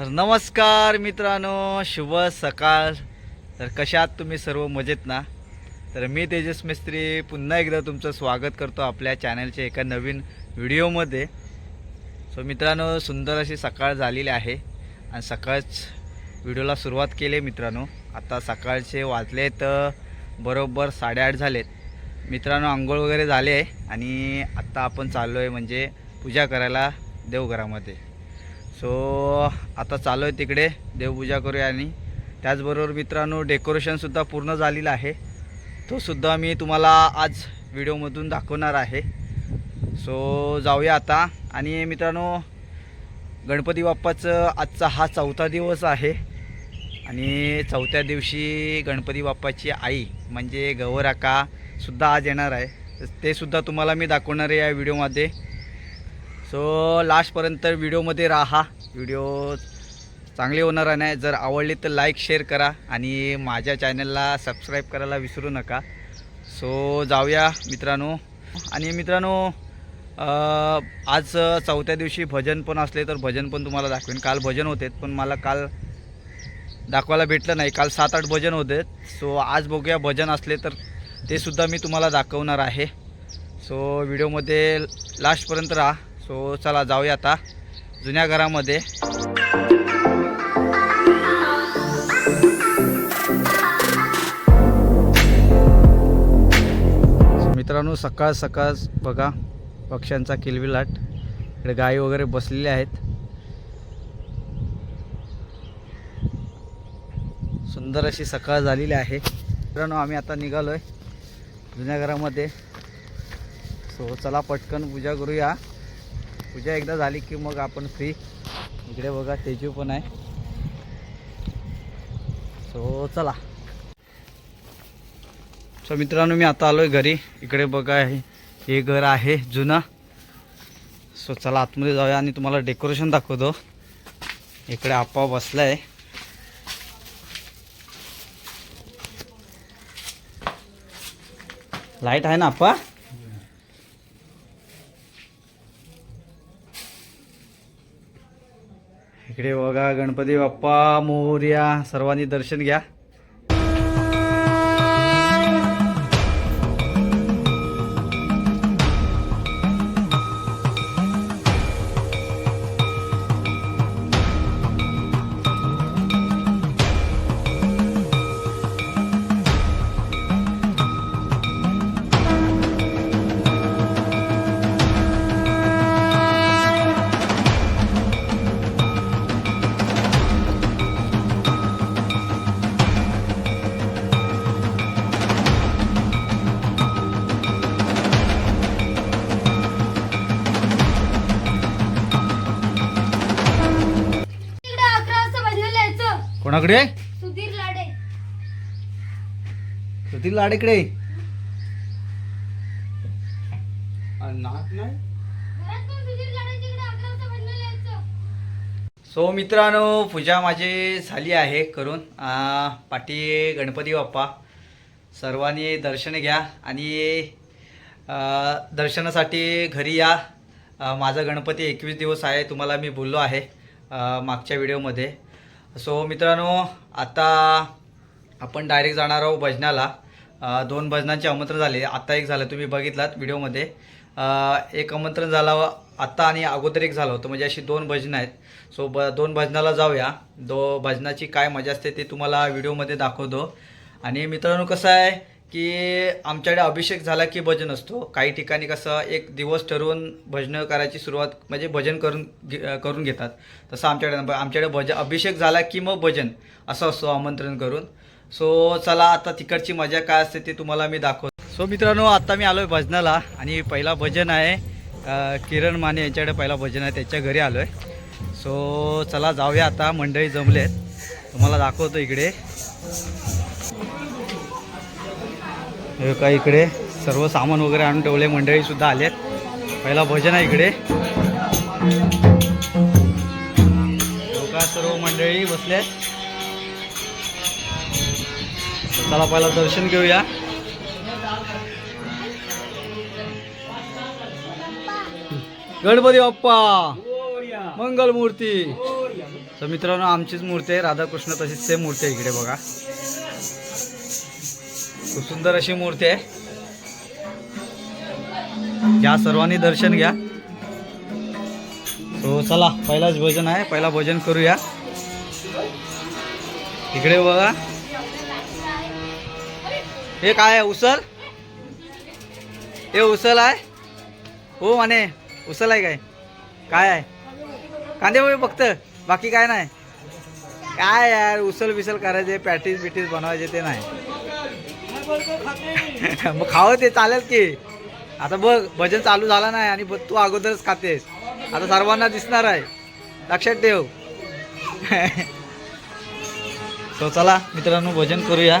तर नमस्कार मित्रांनो शुभ सकाळ. तर कशात तुम्ही सर्व मजेत ना? तर मी तेजस मिस्त्री पुन्हा एकदा तुमचं स्वागत करतो आपल्या चॅनलच्या एका नवीन व्हिडिओमध्ये सो मित्रांनो सुंदर अशी सकाळ झालेली आहे आणि सकाळच व्हिडिओला सुरुवात केली आहे मित्रांनो. आता सकाळचे वाजले तर बरोबर साडेआठ झालेत. मित्रांनो आंघोळ वगैरे झाले आहे आणि आत्ता आपण चाललो आहे म्हणजे पूजा करायला देवघरामध्ये. सो आता चालू आहे तिकडे देवपूजा करूया आणि त्याचबरोबर मित्रांनो डेकोरेशनसुद्धा पूर्ण झालेलं आहे. तोसुद्धा मी तुम्हाला आज व्हिडिओमधून दाखवणार आहे. सो जाऊया आता. आणि मित्रांनो गणपती बाप्पाचं आजचा हा चौथा दिवस आहे. आणि चौथ्या दिवशी गणपती बाप्पाची आई म्हणजे गौराकासुद्धा आज येणार आहे. तेसुद्धा ते सुद्धा तुम्हाला मी दाखवणार आहे या व्हिडिओमध्ये. सो लास्टपर्यंत व्हिडिओमध्ये राहा. व्हिडिओ चांगले होणार नाही जर आवडली तर लाईक शेअर करा आणि माझ्या चॅनलला सबस्क्राईब करायला विसरू नका. सो जाऊया मित्रांनो. आणि मित्रांनो आज चौथ्या दिवशी भजन पण असले तर भजन पण तुम्हाला दाखवेन. काल भजन होते पण मला काल दाखवायला भेटलं नाही. काल सात आठ भजन होते. सो आज बघूया भजन असले तर ते सुद्धा मी तुम्हाला दाखवणार आहे. सो व्हिडिओमध्ये लास्टपर्यंत राहा. सो चला जाऊया आता जुन्या घरामध्ये. मित्रांनो सकाळ सकाळ बघा पक्ष्यांचा किलबिलाट. इकडे गाई वगैरे बसलेल्या आहेत. सुंदर अशी सकाळ झालेली आहे. मित्रांनो आम्ही आता निघालो आहे जुन्या घरामध्ये. सो चला पटकन पूजा करूया. पूजा एकदा झाली की मग आपण फ्री इकडे बघा तेजू पण आहे. सो चला. सो मित्रांनो मी आता आलो आहे घरी. इकडे बघा हे घर आहे जुनं. सो चला आतमध्ये जाऊया आणि तुम्हाला डेकोरेशन दाखवतो. इकडे आप्पा बसला आहे लाइट आहे ना आप्पा? इकडे बघा गणपती बाप्पा मोर्या सर्वांनी दर्शन घ्या. कोणाकडे? सुधीर लाडे. सुधीर लाडेकडे सो मित्रांनो पूजा माझी झाली आहे करून. आ, पाठी गणपती बाप्पा सर्वांनी दर्शन घ्या आणि दर्शनासाठी घरी या. माझा गणपती एकवीस दिवस आहे तुम्हाला मी बोललो आहे मागच्या व्हिडिओमध्ये. सो मित्रांनो आता आपण डायरेक्ट जाणार आहोत भजनाला. दोन भजनांचे आमंत्रण झाले. आत्ता एक झालं तुम्ही बघितलात व्हिडिओमध्ये. एक आमंत्रण झालं आत्ता आणि अगोदर एक झालं होतं. म्हणजे अशी दोन भजनं आहेत. सो ब दोन भजनाला जाऊया. दो भजनाची काय मजा असते ते तुम्हाला व्हिडिओमध्ये दाखवतो. आणि मित्रांनो कसं आहे? की आमच्याकडे अभिषेक झाला की भजन असतो. काही ठिकाणी कसं एक दिवस ठरवून भजनं करायची सुरुवात म्हणजे भजन करून घे- करून घेतात. तसं आमच्याकडे आमच्याकडे भज अभिषेक झाला की मग भजन असं असतो आमंत्रण करून. सो चला आता तिकडची मजा काय असते ती तुम्हाला मी दाखवतो. सो मित्रांनो आता मी आलो आहे भजनाला आणि पहिला भजन आहे किरण माने यांच्याकडे पहिला भजन आहे त्याच्या घरी आलो आहे सो चला जाऊया आता मंडळी जमलेत. तुम्हाला दाखवतो इकडे. हे काय इकडे सर्व सामान वगैरे आणून ठेवले मंडळीसुद्धा आलेत. पहिला भजन आहे इकडे. लोका सर्व मंडळी बसलेत. चला पहिला दर्शन घेऊया. गणपती बाप्पा मंगल मूर्ती तर मित्रांनो आमचीच मूर्ती आहे राधाकृष्ण तशीच सेम मूर्ती आहे इकडे बघा. खूप सुंदर अशी मूर्ती आहे. या सर्वांनी दर्शन घ्या. हो चला पहिलाच भोजन आहे. पहिला भोजन करूया. इकडे बघा. हे काय आहे? उसल हे उसल आहे? हो माने उसल आहे काय? काय आहे? कांदे फक्त. बाकी काय नाही. काय यार उसल बिसल करायचे पॅटीस बिटीस बनवायचे ते नाही. मग खावं ते चालेल की. आता बघ भजन चालू झाला नाही आणि ब- तू अगोदरच खातेस. आता सर्वांना दिसणार आहे. लक्षात ठेव. तो चला मित्रांनो भजन करूया.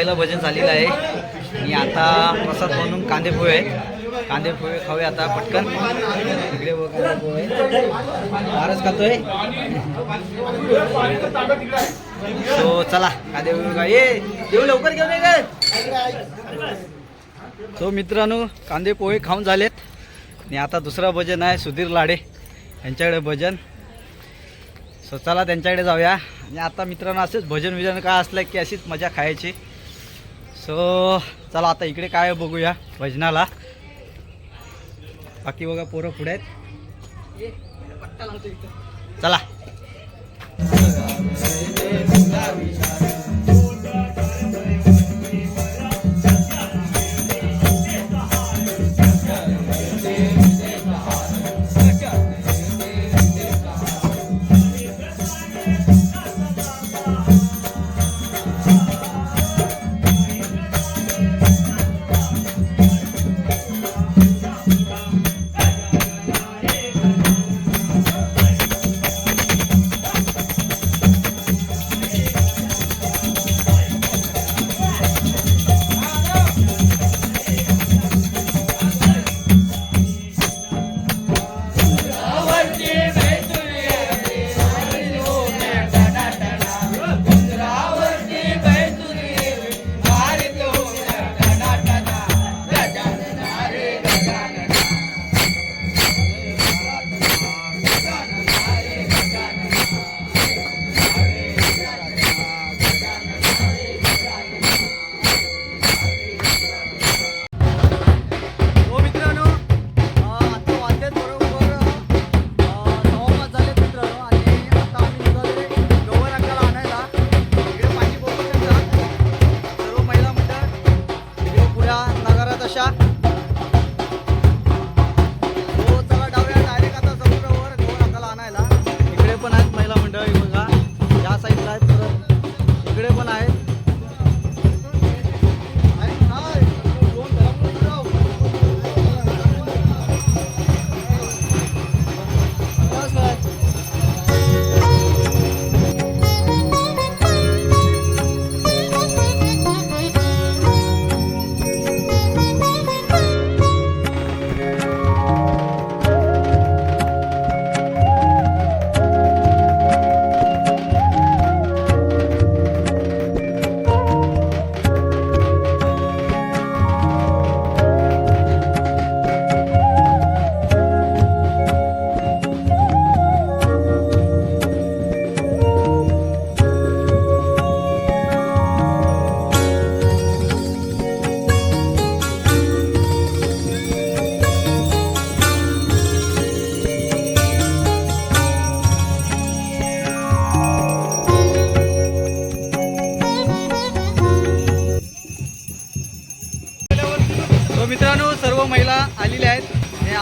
पहिलं भजन झालेलं आहे. आणि आता प्रसाद म्हणून कांदे पोहे आहेत. कांदे पोहे खाऊया आता पटकन. इकडे कांदे पोहे. फारच खातोय. सो चला कांदे पोहे ये देऊ लवकर घेऊन ये सो मित्रांनो कांदे पोहे खाऊन झालेत. आणि आता दुसरा भजन आहे सुधीर लाडे यांच्याकडे भजन. सो चला त्यांच्याकडे जाऊया. आणि आता मित्रांनो असेच भजन विजन काय असलं की अशीच मजा खायची. सो चला आता इकडे काय बघूया भजनाला. बाकी बघा पोरं पुढे आहेत. चला.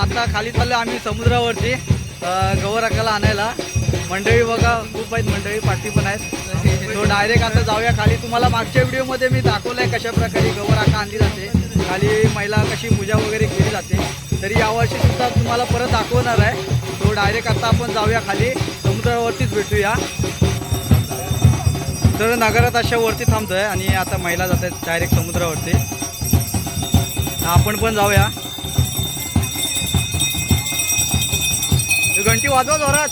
आता खाली चाललो आम्ही समुद्रावरती गवराकाला आणायला. मंडळी बघा खूप आहेत मंडळी पाठी पण आहेत. तो डायरेक्ट आता जाऊया खाली. तुम्हाला मागच्या व्हिडिओमध्ये मी दाखवलं आहे कशा प्रकारे आणली जाते. खाली महिला कशी पूजा वगैरे केली जाते. तरी यावर्षी सुद्धा तुम्हाला परत दाखवणार आहे. तो डायरेक्ट आता आपण जाऊया खाली. समुद्रावरतीच भेटूया. तर नगरात अशा वरती थांबतोय आणि आता महिला जात आहेत डायरेक्ट समुद्रावरती आपण पण जाऊया. घंटी वाजवा जोरात.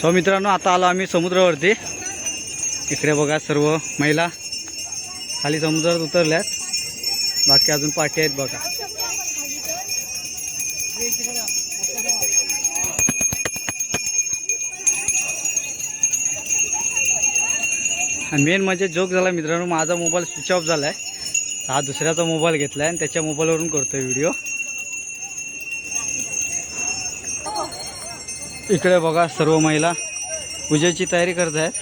सो मित्रांनो आता आलो आम्ही समुद्रावरती. इकडे बघा सर्व महिला खाली समुद्रात उतरल्यात. बाकी अजून पाठी आहेत बघा. आणि मेन म्हणजे जोक झाला मित्रांनो माझा मोबाईल स्विच ऑफ झाला आहे हा दुसऱ्याचा मोबाईल घेतला आहे आणि त्याच्या मोबाईलवरून करतोय व्हिडिओ इकडे बघा सर्व महिला. पूजेची तयारी करत आहेत.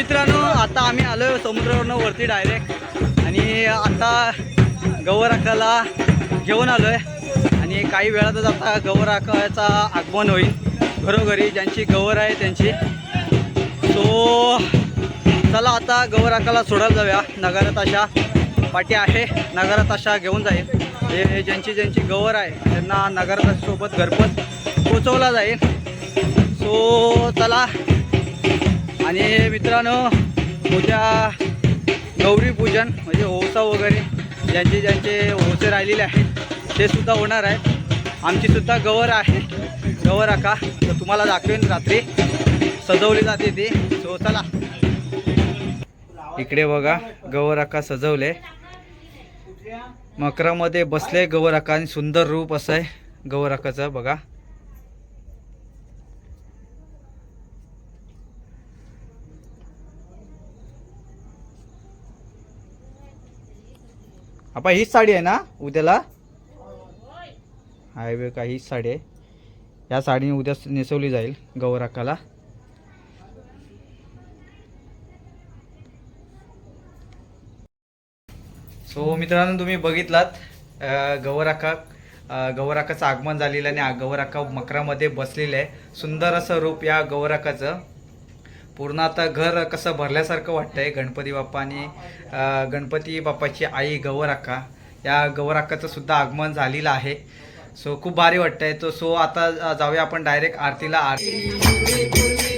मित्रांनो आता आम्ही आलो आहे समुद्रावरनं वरती डायरेक्ट आणि आता गौराकाला घेऊन आलो आहे आणि काही वेळातच आता गौराकाचा आगमन होईल. घरोघरी ज्यांची गवर आहे त्यांची. सो चला आता गौराकाला सोडायला जाऊया. नगरात अशा पाठी आहे. नगरात अशा घेऊन जाईल. हे ज्यांची ज्यांची गवर आहे त्यांना नगरात सोबत घरपोच पोचवला जाईल. सो चला. आणि मित्रांनो उद्या गौरी पूजन म्हणजे ओसा वगैरे ज्यांचे ज्यांचे ओसे राहिलेले आहेत ते सुद्धा होणार आहे. आमची सुद्धा गवर आहे गवर आका. तर तुम्हाला दाखवेन रात्री. सजवली जाते ती. सो चला. इकडे बघा गवर आका सजवले. मकरामध्ये बसले गवर आका आणि सुंदर रूप असं आहे गवर आकाचं बघा. आपण हीच साडी आहे ना उद्याला? हायवे का हीच साडी आहे. या साडीने उद्या नेसवली जाईल गौराकाला सो मित्रांनो तुम्ही बघितलात गौराका गौराकाचं आगमन झालेलं आहे आणि गौराका मकरामध्ये बसलेलं आहे. सुंदर असं रूप या गौराकाचं पूर्ण आता घर कसं भरल्यासारखं वाटतंय. गणपती बाप्पा आणि गणपती बाप्पाची आई गौराका या गौराकाचं सुद्धा आगमन झालेलं आहे. सो खूप भारी वाटतंय. तो सो आता जाऊया आपण डायरेक्ट आरतीला. आरती